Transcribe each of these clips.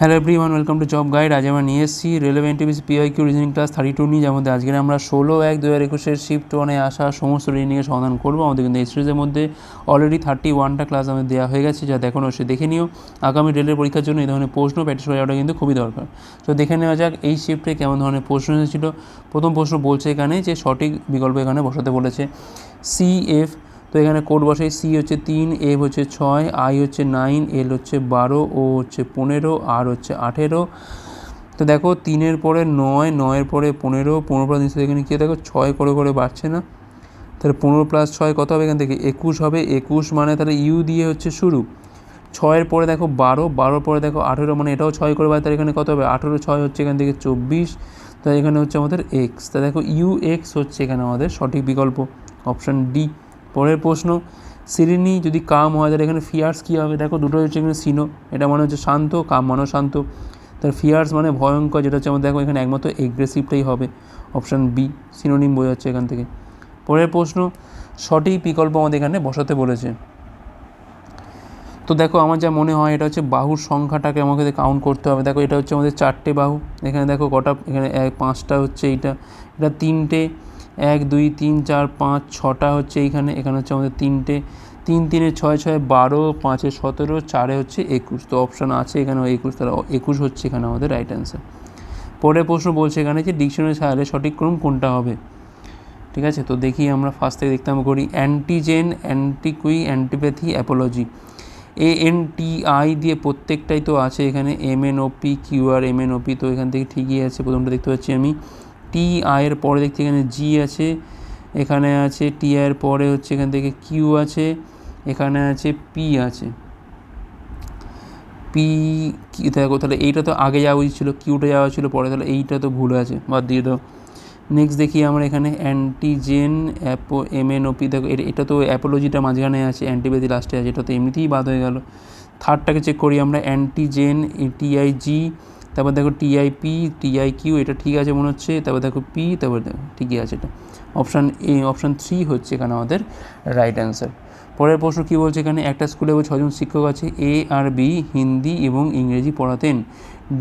Hello everyone welcome to job guide আজ আমরা নিয়ে এসেছি relevant TVC P I Q reasoning class thirty two নিয়ে মধ্যে আজকে আমরা ষোলো এক দু হাজার একুশের শিফট ওয়ানে আসা সমস্ত রিজনিংয়ের সমাধান করব। আমাদের কিন্তু এই সিরিজের মধ্যে অলরেডি থার্টি ওয়ানটা ক্লাস আমাদের দেওয়া হয়ে গেছে, যা দেখুন অবশ্যই দেখে নিও। আগামী রেলের পরীক্ষার জন্য এই ধরনের প্রশ্ন প্র্যাকটিস করে যাওয়াটা কিন্তু খুবই দরকার। তো দেখে নেওয়া যাক এই শিফটে কেমন ধরনের প্রশ্ন এসেছিল। প্রথম প্রশ্ন বলছে এখানে যে সঠিক বিকল্প এখানে বসাতে বলেছে। সি এফ তো এখানে কোড বসাই সি হচ্ছে তিন এফ হচ্ছে ছয় আই হচ্ছে নাইন এল হচ্ছে বারো ও হচ্ছে পনেরো আর হচ্ছে আঠেরো। তো দেখো তিনের পরে নয়, নয়ের পরে পনেরো পনেরো প্লাস নিশ্চয়ই এখানে কী দেখো ছয় করে করে বাড়ছে না। তাহলে পনেরো প্লাস ছয় কত হবে এখান থেকে? একুশ হবে। একুশ মানে তাহলে ইউ দিয়ে হচ্ছে শুরু। ছয়ের পরে দেখো বারো, বারোর পরে দেখো আঠেরো মানে এটাও ছয় করে বাড়ে তাহলে এখানে কত হবে? আঠেরো, ছয় হচ্ছে এখান থেকে চব্বিশ। তাই এখানে হচ্ছে আমাদের এক্স তা দেখো ইউ এক্স হচ্ছে এখানে আমাদের সঠিক বিকল্প। অপশান ডি পরের প্রশ্ন, সিরিনি যদি কাম হয়, তাহলে এখানে ফিয়ার্স কী হবে? দেখো, দুটো হচ্ছে এখানে সিনো, এটা মানে হচ্ছে শান্ত, কাম মানেও শান্ত। তার ফিয়ার্স মানে ভয়ঙ্কর, যেটা হচ্ছে আমাদের, দেখো, এখানে একমাত্র এগ্রেসিভটাই হবে। অপশান বি সিনোনিম বোঝাচ্ছে এখান থেকে। পরের প্রশ্ন, সঠিক বিকল্প আমাদের এখানে বসাতে বলেছে। তো দেখো, আমার যা মনে হয়, এটা হচ্ছে বাহুর সংখ্যাটাকে আমাকে কাউন্ট করতে হবে। দেখো, এটা হচ্ছে আমাদের চারটে বাহু। এখানে দেখো, কটা, এখানে পাঁচটা হচ্ছে এইটা। এটা তিনটে এক, দুই, তিন, চার, পাঁচ, ছটা হচ্ছে এইখানে, এখানে হচ্ছে আমাদের তিনটে। তিন, তিনে ছয় ছয়, বারো, পাঁচে সতেরো, চারে হচ্ছে একুশ। তো অপশান আছে এখানে একুশ, তাহলে একুশ হচ্ছে এখানে আমাদের রাইট অ্যান্সার পরের প্রশ্ন বলছে এখানে যে ডিকশনারি সাহায্যে সঠিক ক্রম কোনটা হবে? ঠিক আছে, তো দেখি আমরা ফার্স্ট থেকে দেখতে আমরা করি। Antigen antique antipathy apology A N T I দিয়ে প্রত্যেকটাই তো আছে এখানে। M N O P Q R M N O P তো এখান থেকে ঠিকই আছে, প্রথমটা দেখতে পাচ্ছি আমি। টি আয়ের পরে দেখছি এখানে জি আছে, এখানে আছে টি আয়ের পরে হচ্ছে এখান থেকে কিউ আছে, এখানে আছে পি আছে। পি কি দেখো তাহলে এইটা তো আগে যাওয়া উচিত ছিল কিউটা যাওয়া ছিল, পরে তাহলে এইটা তো ভুল আছে, বাদ দিয়ে দাও। নেক্সট দেখি আমরা এখানে অ্যান্টিজেন অ্যাপো এমএনওপি দেখো এটা তো অ্যাপোলজিটা মাঝখানে আছে অ্যান্টিবায়োটি লাস্টে আছে, এটা তো এমনিতেই বাদ হয়ে গেল। থার্ডটাকে চেক করি আমরা অ্যান্টিজেন টিআইজি তারপর দেখো টিআইপি টিআই কিউ এটা ঠিক আছে মনে হচ্ছে। তারপর দেখো পি তারপর দেখো ঠিকই আছে এটা। অপশান এ অপশান থ্রি হচ্ছে এখানে আমাদের রাইট অ্যান্সার পরের প্রশ্ন কী বলছে এখানে? একটা স্কুলে ছজন শিক্ষক আছে এ আর বি হিন্দি এবং ইংরেজি পড়াতেন।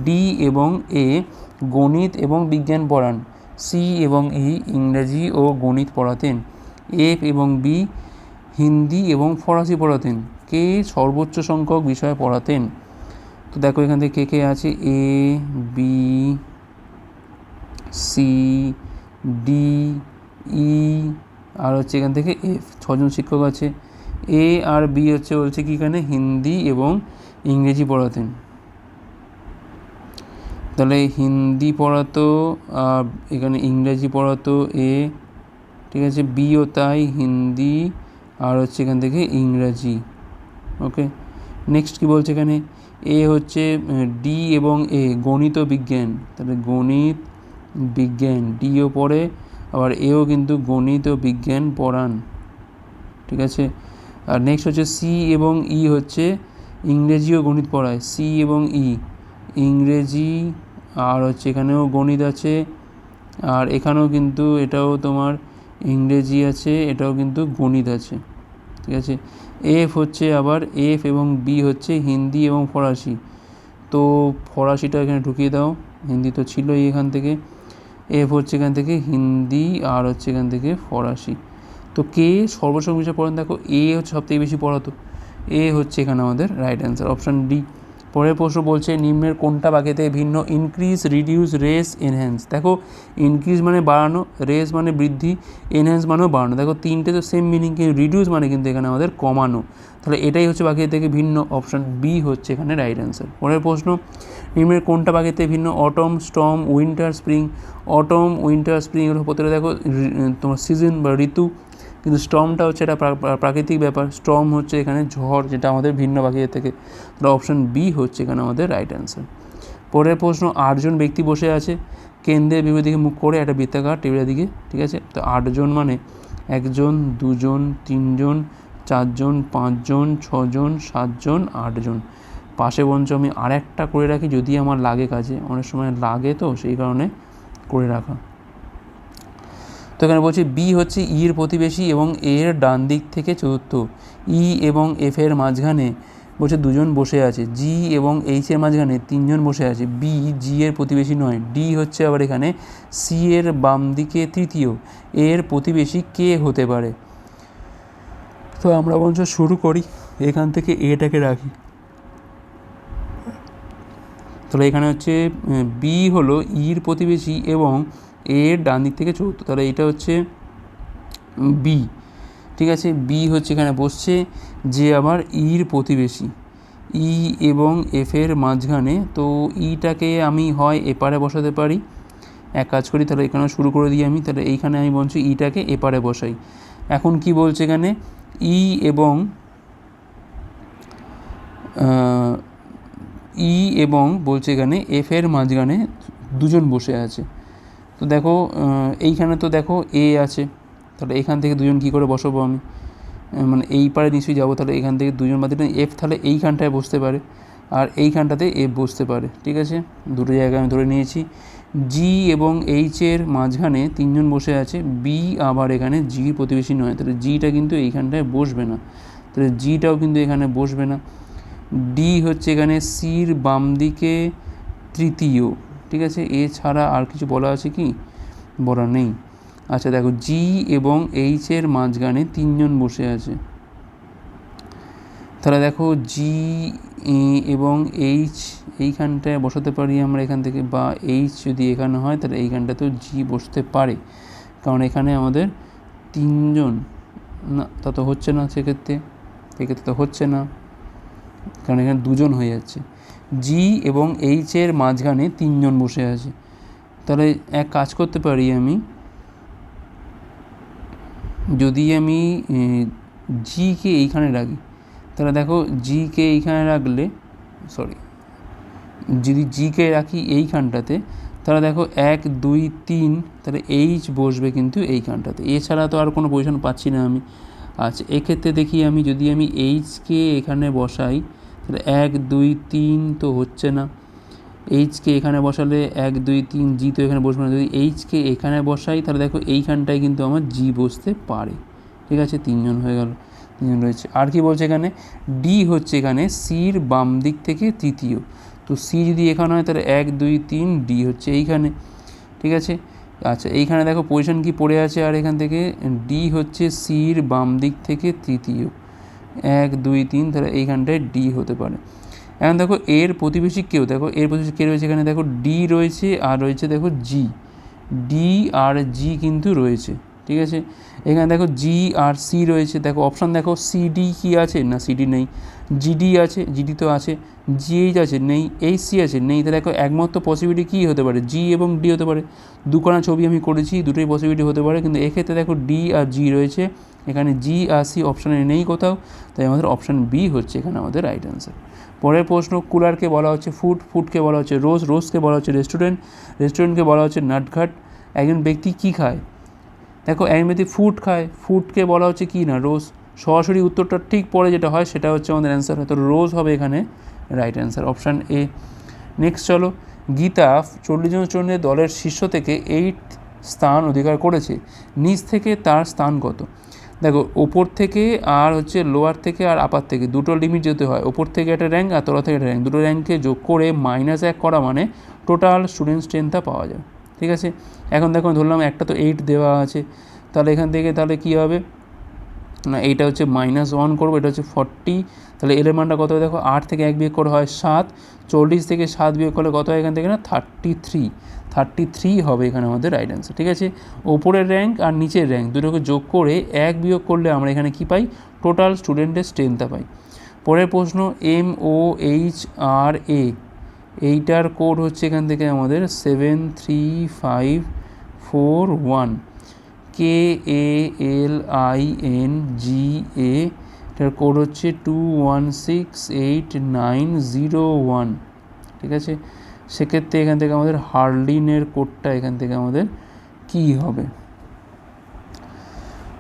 ডি এবং এ গণিত এবং বিজ্ঞান পড়ান। সি এবং ই ইংরেজি ও গণিত পড়াতেন। এফ এবং বি হিন্দি এবং ফরাসি পড়াতেন। কে সর্বোচ্চ সংখ্যক বিষয় পড়াতেন। দেখো এখান থেকে কে কে আছে? A B C D E আর হচ্ছে এখান থেকে এফ ছজন শিক্ষক আছে। এ আর বি হচ্ছে বলছে কি এখানে? হিন্দি এবং ইংরেজি পড়াতেন। তাহলে হিন্দি পড়াতো, আর এখানে ইংরেজি পড়াতো এ ঠিক আছে? বিও তাই হিন্দি, আর হচ্ছে এখান থেকে ইংরাজি। ওকে নেক্সট কি বলছে এখানে? এ হচ্ছে ডি এবং এ, গণিত বিজ্ঞান। তাহলে গণিত বিজ্ঞান ডিও পড়ে, আবার এও কিন্তু গণিত বিজ্ঞান পড়ান। ঠিক আছে? আর নেক্সট হচ্ছে সি এবং ই হচ্ছে ইংরেজি ও গণিত পড়ায়। সি এবং ই ইংরেজি আর হচ্ছে এখানেও গণিত আছে, আর এখানেও কিন্তু এটাও তোমার ইংরেজি আছে, এটাও কিন্তু গণিত আছে। ঠিক আছে? এফ হচ্ছে আবার এফ এবং বি হচ্ছে হিন্দি এবং ফরাসি। তো ফরাসিটা এখানে ঢুকিয়ে দাও। হিন্দি তো ছিলই এখান থেকে। এফ হচ্ছে এখান থেকে হিন্দি, আর হচ্ছে এখান থেকে ফরাসি। তো কে সর্বসং বিষয় পড়েন? দেখো এ হচ্ছে সবথেকে বেশি পড়াতো। এ হচ্ছে এখানে আমাদের রাইট অ্যান্সার অপশান ডি পরের প্রশ্ন বলছে, নিম্নের কোনটা বাক্যতে ভিন্ন? ইনক্রিজ রিডিউস রেস এনহ্যান্স দেখো ইনক্রিজ মানে বাড়ানো রেস মানে বৃদ্ধি এনহ্যান্স মানেও বাড়ানো। দেখো, তিনটে তো সেম মিনিং কিন্তু রিডিউস মানে কিন্তু এখানে আমাদের কমানো। তাহলে এটাই হচ্ছে বাক্যের থেকে ভিন্ন অপশান বি হচ্ছে এখানে রাইট অ্যান্সার পরের প্রশ্ন, নিম্নের কোনটা বাক্যতে ভিন্ন? Autumn storm winter spring autumn winter spring এর প্রতিটা দেখো তোমার সিজন বা ঋতু কিন্তু স্টর্মটা হচ্ছে এটা প্রাকৃতিক ব্যাপার। স্টর্ম হচ্ছে এখানে ঝড়, যেটা আমাদের ভিন্ন বাকিদের থেকে। তাহলে অপশান বি হচ্ছে এখানে আমাদের রাইট অ্যান্সার পরের প্রশ্ন, আটজন ব্যক্তি বসে আছে। কেন্দ্রের বিপরীত দিকে মুখ করে একটা বৃত্তাকার টেবিলের দিকে, ঠিক আছে? তো আটজন মানে একজন, দুজন, তিনজন, চারজন, পাঁচজন, ছজন, সাতজন, আটজন। পাশে বঞ্চ আমি আর একটা করে রাখি, যদি আমার লাগে কাজে। অনেক সময় লাগে তো, সেই কারণে করে রাখা। তো এখানে বলছি বি হচ্ছে ইর প্রতিবেশী এবং এর ডান দিক থেকে চতুর্থ। ই এবং এফ এর মাঝখানে বলছে দুজন বসে আছে। জি এবং এইচ এর মাঝখানে তিনজন বসে আছে। বি জি এর প্রতিবেশী নয়। ডি হচ্ছে আবার এখানে সি এর বাম দিকে তৃতীয়। এর প্রতিবেশী কে হতে পারে। তো আমরা বরঞ্চ শুরু করি। এখান থেকে এটাকে রাখি। তাহলে এখানে হচ্ছে বি হলো ইর প্রতিবেশী এবং এর ডান দিক থেকে চৌদ্দ তাহলে এটা হচ্ছে বি, ঠিক আছে? বি হচ্ছে এখানে বসছে যে আবার ইর প্রতিবেশী, ই এবং এফ এর মাঝখানে, তো ইটাকে আমি হয় এপারে বসাতে পারি। এক কাজ করি, তাহলে এখানে শুরু করে দিই আমি, তাহলে এইখানে আমি বলছি ইটাকে এপারে বসাই। এখন কি বলছে এখানে? ই এবং ই এবং বলছে এখানে এফ এর মাঝখানে দুজন বসে আছে। তো দেখো এইখানে তো দেখো এ আছে। তাহলে এখান থেকে দুজন কী করে বসাবো আমি? মানে এই পারে নিশ্চয়ই যাব, তাহলে এখান থেকে দুজন বাদ এফ তাহলে এইখানটায় বসতে পারে। আর এইখানটাতে এফ বসতে পারে, ঠিক আছে? দুটো জায়গায় আমি ধরে নিয়েছি। জি এবং এইচের মাঝখানে তিনজন বসে আছে। বি আবার এখানে জি প্রতিবেশী নয়। তাহলে জিটা কিন্তু এইখানটায় বসবে না। তাহলে জিটাও কিন্তু এখানে বসবে না। ডি হচ্ছে এখানে সির বাম দিকে তৃতীয়। ঠিক আছে? এছাড়া আর কিছু বলা আছে কি? বলা নেই। আচ্ছা দেখো জি এবং এইচের মাঝখানে তিনজন বসে আছে। তাহলে দেখো জি এবং এইচ এইখানটায় বসাতে পারি আমরা এখান থেকে, বা এইচ যদি এখানে হয়, তাহলে এইখানটাতেও জি বসতে পারে। কারণ এখানে আমাদের তিনজন, না, তা তো হচ্ছে না সেক্ষেত্রে। সেক্ষেত্রে তো হচ্ছে না। কারণ এখানে দুজন হয়ে যাচ্ছে। জি এবং এইচের মাঝখানে তিনজন বসে আছে। তাহলে এক কাজ করতে পারি আমি। যদি আমি জিকে এইখানে রাখি, তাহলে দেখো জিকে এইখানে রাখলে সরি যদি জিকে রাখি এইখানটাতে, তাহলে দেখো এক, দুই, তিন, তাহলে এইচ বসবে কিন্তু এইখানটাতে। এছাড়া তো আর কোনো পজিশন পাচ্ছি না আমি। আচ্ছা এক্ষেত্রে দেখি আমি, যদি আমি এইচকে এখানে বসাই তাহলে এক, দুই, তিন তো হচ্ছে না। এইচকে এখানে বসালে এক, দুই, তিন জি তো এখানে বসবে না। যদি এইচকে এখানে বসাই, তাহলে দেখো এইখানটায় কিন্তু আমার জি বসতে পারে। ঠিক আছে? তিনজন হয়ে গেল, তিনজন রয়েছে। আর কি বলছে এখানে? ডি হচ্ছে এখানে সির বাম দিক থেকে তৃতীয়। তো সি যদি এখানে হয়, তাহলে এক, দুই, তিন ডি হচ্ছে এইখানে। ঠিক আছে? আচ্ছা এইখানে দেখো পজিশন কি পড়ে আছে আর এখান থেকে? ডি হচ্ছে সির বাম দিক থেকে তৃতীয়। এক, দুই, তিন, তাহলে এইখানটায় ডি হতে পারে। এখন দেখো এর প্রতিবেশী কেউ, দেখো এর প্রতিবেশী কে রয়েছে এখানে? দেখো ডি রয়েছে আর রয়েছে দেখো জি ডি আর জি কিন্তু রয়েছে, ঠিক আছে? এখানে দেখো জি আর সি রয়েছে। দেখো অপশান দেখো সিডি কি আছে? না সিডি নেই। জিডি আছে জিডি তো আছে জিএইচ আছে, নেই এইচ সি আছে, নেই, তাহলে একমাত্র পসিবিলিটি কী হতে পারে? জি এবং ডি হতে পারে। দুখানা ছবি আমি করেছি, দুটোই পসিবিলিটি হতে পারে, কিন্তু এক্ষেত্রে দেখো ডি আর জি রয়েছে, এখানে জি আর সি অপশানে নেই কোথাও, তাই আমাদের অপশান বি হচ্ছে এখানে আমাদের রাইট অ্যান্সার পরের প্রশ্ন, কুলারকে বলা হচ্ছে ফুড ফুডকে বলা হচ্ছে রোজ রোজকে বলা হচ্ছে রেস্টুরেন্ট রেস্টুরেন্টকে বলা হচ্ছে নাটঘাট, একজন ব্যক্তি কী খায়? দেখো, একজন ব্যক্তি ফুড খায় ফুডকে বলা হচ্ছে কি না রোজ সরাসরি উত্তরটা ঠিক পরে যেটা হয়, সেটা হচ্ছে আমাদের অ্যান্সার হয়তো রোজ হবে এখানে। Right answer option A next চলো। গীতা চল্লিশ জন জনের দলের শীর্ষ থেকে এইট স্থান অধিকার করেছে। নিচ থেকে তার স্থান কত? দেখো, ওপর থেকে আর হচ্ছে লোয়ার থেকে আর আপার থেকে দুটো লিমিট যেতে হয়। ওপর থেকে একটা র্যাঙ্ক আর তলা থেকে একটা র্যাঙ্ক দুটো র্যাঙ্ককে যোগ করে মাইনাস এক করা মানে টোটাল স্টুডেন্ট স্ট্রেংথটা পাওয়া যায়। ঠিক আছে? এখন দেখো, ধরলাম একটা তো এইট দেওয়া আছে। তাহলে এখান থেকে তাহলে কী হবে? না, এইটা হচ্ছে মাইনাস ওয়ান করব, এটা হচ্ছে ফর্টি তাহলে এলের মানটা কত হয় দেখো? আট থেকে এক বিয়োগ করে হয় সাত, চল্লিশ থেকে সাত বিয়োগ করলে কত হয় এখান থেকে না? থার্টি থ্রি থার্টি থ্রি হবে এখানে আমাদের রাইট অ্যান্সার ঠিক আছে? ওপরের র্যাঙ্ক আর নিচের র্যাঙ্ক দুটোকে যোগ করে এক বিয়োগ করলে আমরা এখানে কী পাই? টোটাল স্টুডেন্টের স্ট্রেংথটা পাই। পরের প্রশ্ন এম ও এইচ আর এ এইটার কোড হচ্ছে এখান থেকে আমাদের seven three five four one K A L I N G এটার কোড হচ্ছে two one six eight nine zero one ঠিক আছে? সেক্ষেত্রে এখান থেকে আমাদের হার্লিনের কোডটা এখান থেকে আমাদের কী হবে?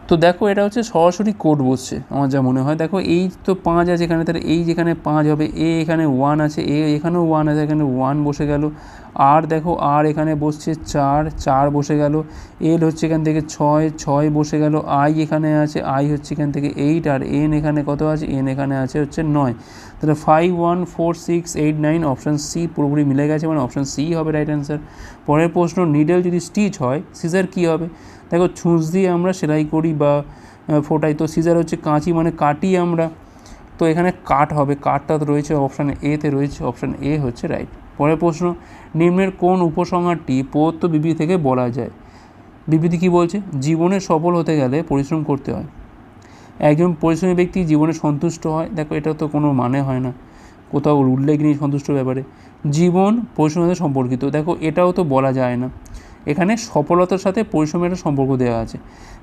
তো দেখো এটা হচ্ছে সরাসরি কোড বসছে, আমার যা মনে হয়। দেখো এই তো পাঁচ আছে এখানে, তাহলে এই যেখানে পাঁচ হবে, এ এখানে ওয়ান আছে, এ এখানেও ওয়ান আছে, এখানে ওয়ান বসে গেল। আর দেখো, আর এখানে বসছে চার চার বসে গেল। এল হচ্ছে এখান থেকে ছয় ছয় বসে গেল। আই এখানে আছে আই হচ্ছে এখান থেকে এইট আর এন এখানে কত আছে? এন এখানে আছে হচ্ছে নয়। তাহলে five one four six eight nine option C পুরোপুরি মিলে গেছে মানে অপশান সি হবে রাইট অ্যান্সার পরের প্রশ্ন নিডেল যদি স্টিচ হয় সিজার কী হবে? দেখো ছুঁচ দিয়ে আমরা সেলাই করি বা ফোটাই। তো সিজার হচ্ছে কাঁচি মানে কাটি আমরা। তো এখানে কাট হবে। কাটটা রয়েছে অপশান এতে রয়েছে অপশান এ হচ্ছে রাইট পরের প্রশ্ন, নিম্নের কোন উপসংহারটি প্রদত্ত বিবৃতি থেকে বলা যায়? বিবৃতি কী বলছে? জীবনে সফল হতে গেলে পরিশ্রম করতে হয়। একজন পরিশ্রমী ব্যক্তি জীবনে সন্তুষ্ট হয়। দেখো, এটা তো কোনো মানে হয় না। কোথাও উল্লেখ নেই সন্তুষ্ট ব্যাপারে। জীবন পরিশ্রমের সম্পর্কিত। দেখো, এটাও তো বলা যায় না। এখানে সফলতার সাথে পরিশ্রমের একটা সম্পর্ক দেওয়া আছে।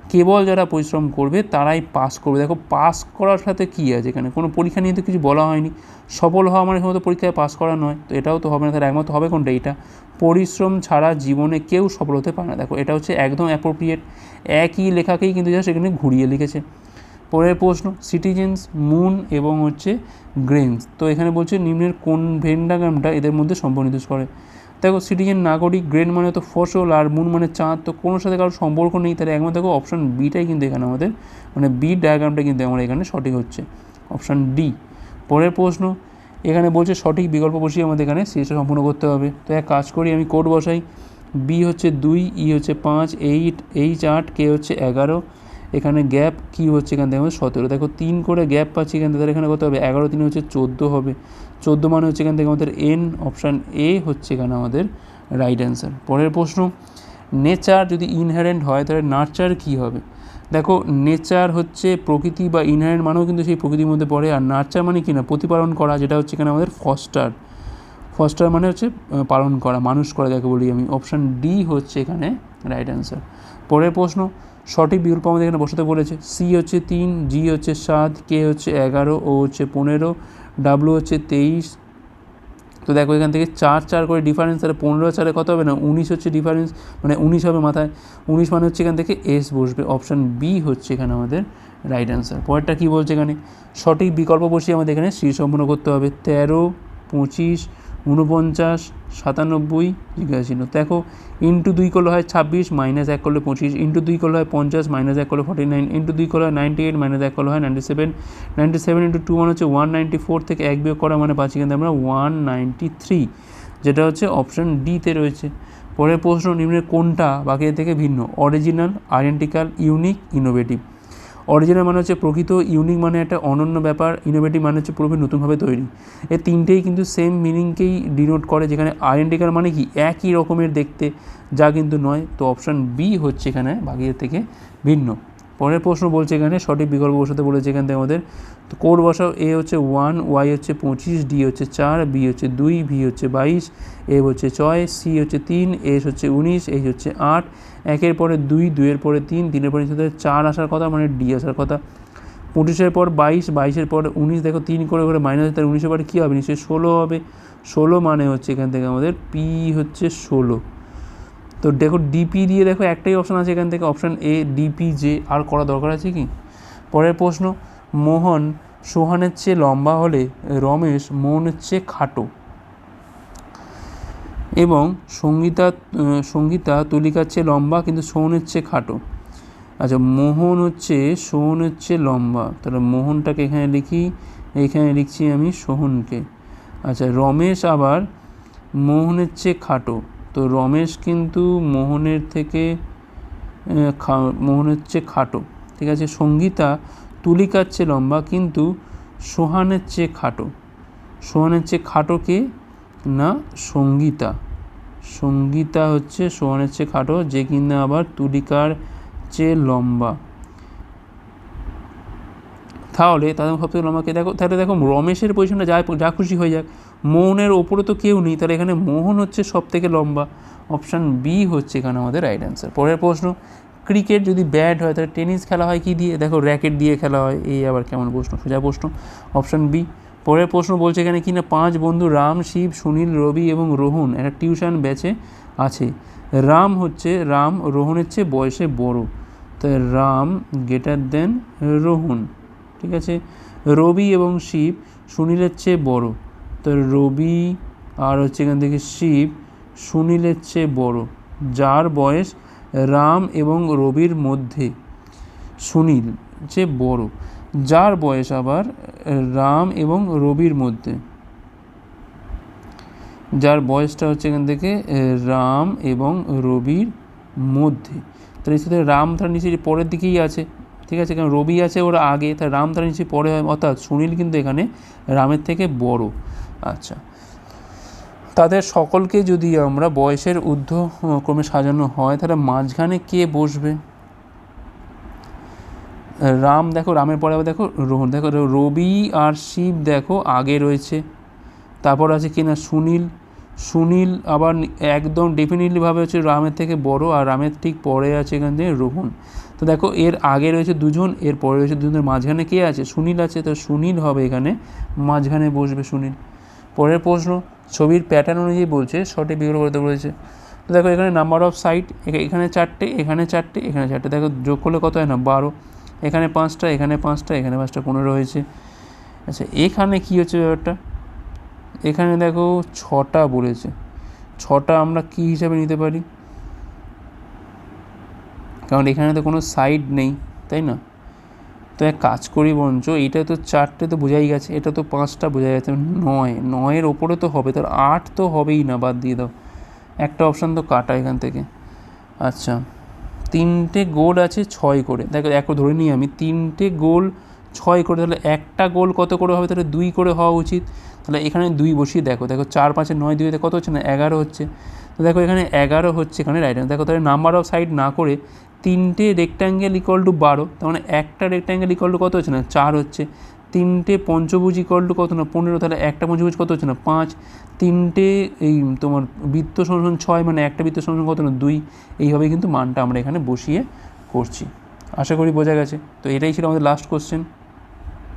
কেবল যারা পরিশ্রম করবে, তারাই পাস করবে। দেখো, পাস করার সাথে কী আছে এখানে? কোনো পরীক্ষা নিয়ে তো কিছু বলা হয়নি। সফল হওয়া মানে শুধুমাত্র পরীক্ষায় পাস করা নয়, তো এটাও তো হবে না। তাহলে একমাত্র হবে কোনটা? এইটা। পরিশ্রম ছাড়া জীবনে কেউ সফল হতে পারে না। দেখো, এটা হচ্ছে একদম অ্যাপ্রোপ্রিয়েট একই লেখাকেই কিন্তু যা সেখানে ঘুরিয়ে লিখেছে। পরের প্রশ্ন সিটিজেন্স মুন এবং হচ্ছে গ্রেন্স তো এখানে বলছে, নিম্নের কোন ভেন্ডাগ্রামটা এদের মধ্যে সম্পর্ক নির্দেশ করে? দেখো সিটিজেন নাগরিক গ্রেন মানে তো ফসল আর মুন মানে চাঁদ, তো কোনো সাথে কারোর সম্পর্ক নেই, তাহলে একমাত্র দেখো অপশান বিটাই কিন্তু এখানে আমাদের মানে বি ডায়াগ্রামটা কিন্তু আমার এখানে সঠিক হচ্ছে অপশান ডি পরের প্রশ্ন, এখানে বলছে সঠিক বিকল্প বসিয়ে আমাদের এখানে সিরিজটা সম্পূর্ণ করতে হবে, তো এক কাজ করি, আমি কোড বসাই বি হচ্ছে দুই ই হচ্ছে পাঁচ এইট এইচ আট কে হচ্ছে এগারো এখানে গ্যাপ কী হচ্ছে এখান থেকে? আমাদের সতেরো। দেখো তিন করে গ্যাপ পাচ্ছি এখান থেকে এখানে কত হবে? এগারো, তিন হচ্ছে চোদ্দ হবে। চোদ্দ মানে হচ্ছে এখান থেকে আমাদের এন অপশান এ হচ্ছে এখানে আমাদের রাইট অ্যান্সার পরের প্রশ্ন নেচার যদি ইনহারেন্ট হয়, তাহলে নার্চার কী হবে? দেখো নেচার হচ্ছে প্রকৃতি বা ইনহারেন্ট মানেও কিন্তু সেই প্রকৃতির মধ্যে পড়ে, আর নার্চার মানে কি না? প্রতিপালন করা, যেটা হচ্ছে এখানে আমাদের ফস্টার ফস্টার মানে হচ্ছে পালন করা, মানুষ করা, যাকে বলি আমি। অপশান ডি হচ্ছে এখানে রাইট অ্যান্সার পরের প্রশ্ন সঠিক বিকল্প আমাদের এখানে বসাতে বলেছে। সি হচ্ছে তিন জি হচ্ছে সাত কে হচ্ছে এগারো ও হচ্ছে পনেরো ডাব্লু হচ্ছে তেইশ। তো দেখো এখান থেকে চার চার করে ডিফারেন্স তাহলে পনেরো চারে কত হবে না? উনিশ হচ্ছে ডিফারেন্স মানে উনিশ হবে মাথায়। উনিশ মানে হচ্ছে এখান থেকে এস বসবে। অপশান বি হচ্ছে এখানে আমাদের রাইট অ্যান্সার পরেরটা কী বলছে এখানে? সঠিক বিকল্প বসিয়ে আমাদের এখানে সি সম্পূর্ণ করতে হবে। তেরো, পঁচিশ উনপঞ্চাশ সাতানব্বই জিজ্ঞাসা দেখো ইন্টু দুই করলে হয় ছাব্বিশ মাইনাস এক করলে পঁচিশ ইন্টু দুই করলে হয় পঞ্চাশ মাইনাস এক করলে ফর্টি নাইন ইন্টু দুই করলে হয় নাইনটি এইট মাইনাস এক করলে হয় ninety seven ninety seven into two মানে হচ্ছে ওয়ান নাইনটি ফোর থেকে এক বিয়োগ করা মানে পাচ্ছি কিন্তু আমরা ওয়ান নাইনটি থ্রি যেটা হচ্ছে অপশান ডিতে রয়েছে। পরের প্রশ্ন, নিম্নের কোনটা? বাকি থেকে ভিন্ন। Original identical unique innovative original মানে হচ্ছে প্রকৃত ইউনিক মানে একটা অনন্য ব্যাপার ইনোভেটিভ মানে হচ্ছে পুরোপুরি নতুনভাবে তৈরি। এই তিনটেই কিন্তু সেম মিনিংকেই ডিনোট করে, যেখানে আইডেন্টিক্যাল মানে কি? একই রকমের দেখতে, যা কিন্তু নয়। তো অপশান বি হচ্ছে এখানে বাকিদের থেকে ভিন্ন। পরের প্রশ্ন বলছে এখানে, সঠিক বিকল্প বসাতে বলেছে এখান থেকে আমাদের। তো কোড বসাও, এ হচ্ছে ওয়ান ওয়াই হচ্ছে পঁচিশ ডি হচ্ছে চার বি হচ্ছে দুই ভি হচ্ছে বাইশ এ হচ্ছে ছয় সি হচ্ছে তিন এস হচ্ছে উনিশ এইচ হচ্ছে আট। একের পরে দুই, দুইয়ের পরে তিন, তিনের পরে সাথে চার আসার কথা মানে ডি আসার কথা। পঁচিশের পর বাইশ, বাইশের পর উনিশ, দেখো তিন করে করে মাইনাস তাহলে উনিশের পরে কী হবে? নিশ্চয়ই ষোলো হবে। ষোলো মানে হচ্ছে এখান থেকে আমাদের পি হচ্ছে ষোলো। তো দেখো ডিপি দিয়ে দেখো একটাই অপশান আছে এখান থেকে option A D P J R করা দরকার আছে কি? পরের প্রশ্ন, মোহন সোহানের চেয়ে লম্বা হলে রমেশ মোহনের চেয়ে খাটো। এবং সঙ্গীতা সঙ্গীতা তুলিকার চেয়ে লম্বা কিন্তু সোহনের চেয়ে খাটো। আচ্ছা মোহন হচ্ছে সোহন হচ্ছে লম্বা। তাহলে মোহনটাকে এখানে লিখি, এখানে লিখছি আমি সোহনকে। আচ্ছা রমেশ আবার মোহনের চেয়ে খাটো। তো রমেশ কিন্তু মোহনের থেকে মোহনের চেয়ে খাটো, ঠিক আছে? সঙ্গীতা তুলিকার চেয়ে লম্বা কিন্তু সোহানের চেয়ে খাটো। সোহানের চেয়ে খাটো কে? না, সঙ্গীতা। সঙ্গীতা হচ্ছে সোহানের চেয়ে খাটো, যে কিনা আবার তুলিকার চেয়ে লম্বা। তাহলে তাদের সব থেকে লম্বাকে দেখো, তাহলে দেখো, রমেশের পজিশনটা যা যা খুশি হয়ে যাক। মোহনের ওপরে তো কেউ নেই, তাহলে এখানে মোহন হচ্ছে সব থেকে লম্বা। অপশান বি হচ্ছে এখানে আমাদের রাইট অ্যান্সার পরের প্রশ্ন ক্রিকেট যদি ব্যাট হয়, তাহলে টেনিস খেলা হয় কি দিয়ে? দেখো র্যাকেট দিয়ে খেলা হয়, এই আবার কেমন প্রশ্ন, সোজা প্রশ্ন। অপশান বি পরের প্রশ্ন বলছে এখানে কি না, পাঁচ বন্ধু রাম, শিব, সুনীল, রবি এবং রোহন, একটা টিউশন ব্যাচে আছে। রাম হচ্ছে, রাম, রোহনের চেয়ে বয়সে বড়। তাই রাম গ্রেটার দেন রোহন। ঠিক আছে? রবি এবং শিব সুনীলের চেয়ে বড়। তো রবি আর হচ্ছে এখান থেকে শিব সুনীলের চেয়ে বড়। যার বয়স রাম এবং রবির মধ্যে। সুনীল চেয়ে বড়। যার বয়স আবার রাম এবং রবির মধ্যে। যার বয়সটা হচ্ছে এখান থেকে রাম এবং রবির মধ্যে। তাহলে সাথে রাম তার নিচে পরের দিকেই আছে। ঠিক আছে? কারণ রবি আছে ওরা আগে তার রাম তার নিচে পরে হয়। অর্থাৎ সুনীল কিন্তু এখানে রামের থেকে বড়। আচ্ছা। তাদের সকলকে যদি আমরা বয়সের ঊর্ধ্ব ক্রমে সাজানো হয়, তাহলে মাঝখানে কে বসবে? রাম দেখো, রামের পরে আবার দেখো রোহন। দেখো রবি আর শিব দেখো আগে রয়েছে। তারপর আছে কি না? সুনীল। সুনীল আবার একদম ডেফিনেটলিভাবে হচ্ছে রামের থেকে বড়, আর রামের ঠিক পরে আছে এখান থেকে রোহন। তো দেখো, এর আগে রয়েছে দুজন এর পরে রয়েছে দুজনের মাঝখানে কে আছে? সুনীল আছে, তো সুনীল হবে এখানে। মাঝখানে বসবে সুনীল। পরের প্রশ্ন, ছবির প্যাটার্ন অনুযায়ী বলছে, সঠিক বিকল্প করতে বলেছে। তো দেখো, এখানে নাম্বার অফ সাইট এখানে চারটে এখানে চারটে এখানে চারটে। দেখো, যোগ করলে কত হয় না? বারো। এখানে পাঁচটা এখানে পাঁচটা এখানে পাঁচটা, পনেরো হয়েছে। আচ্ছা এখানে কী হচ্ছে ব্যাপারটা? এখানে দেখো, ছটা বলেছে। ছটা আমরা কি হিসাবে নিতে পারি? কারণ এখানে তো কোনো সাইড নেই, তাই না? তো এক কাজ করি বরঞ্চ, এইটা তো চারটে তো বোঝাই গেছে, এটা তো পাঁচটা বোঝা গেছে, নয়, নয়ের ওপরে তো হবে, তার আট তো হবেই না, বাদ দিয়ে দাও। একটা অপশান তো কাটা এখান থেকে। আচ্ছা তিনটে গোল আছে ছয় করে, দেখো, এক ধরে নিই আমি, তিনটে গোল ছয় করে, তাহলে একটা গোল কত করে হবে, তাহলে দুই করে হওয়া উচিত। তাহলে এখানে দুই বসিয়ে দেখো দেখো, চার, পাঁচে নয় দুইতে কত হচ্ছে না, এগারো হচ্ছে। তো দেখো, এখানে এগারো হচ্ছে, এখানে রাইট দেখো, তাহলে নাম্বার অফ সাইড না করে তিনটে রেক্ট্যাঙ্গেল ইকুয়াল টু বারো, তার মানে একটা রেক্ট্যাঙ্গেল ইকুয়াল টু কত হচ্ছে না? চার হচ্ছে। তিনটে পঞ্চভুজ ইকুয়াল টু কত না? পনেরো, তাহলে একটা পঞ্চভুজ কত হচ্ছে না? পাঁচ। তিনটে এই তোমার বৃত্ত সংশোধন ছয় মানে একটা বৃত্ত সংশোধন কত না? দুই। এইভাবে কিন্তু মানটা আমরা এখানে বসিয়ে করছি। আশা করি বোঝা গেছে। তো এটাই ছিল আমাদের লাস্ট কোশ্চেন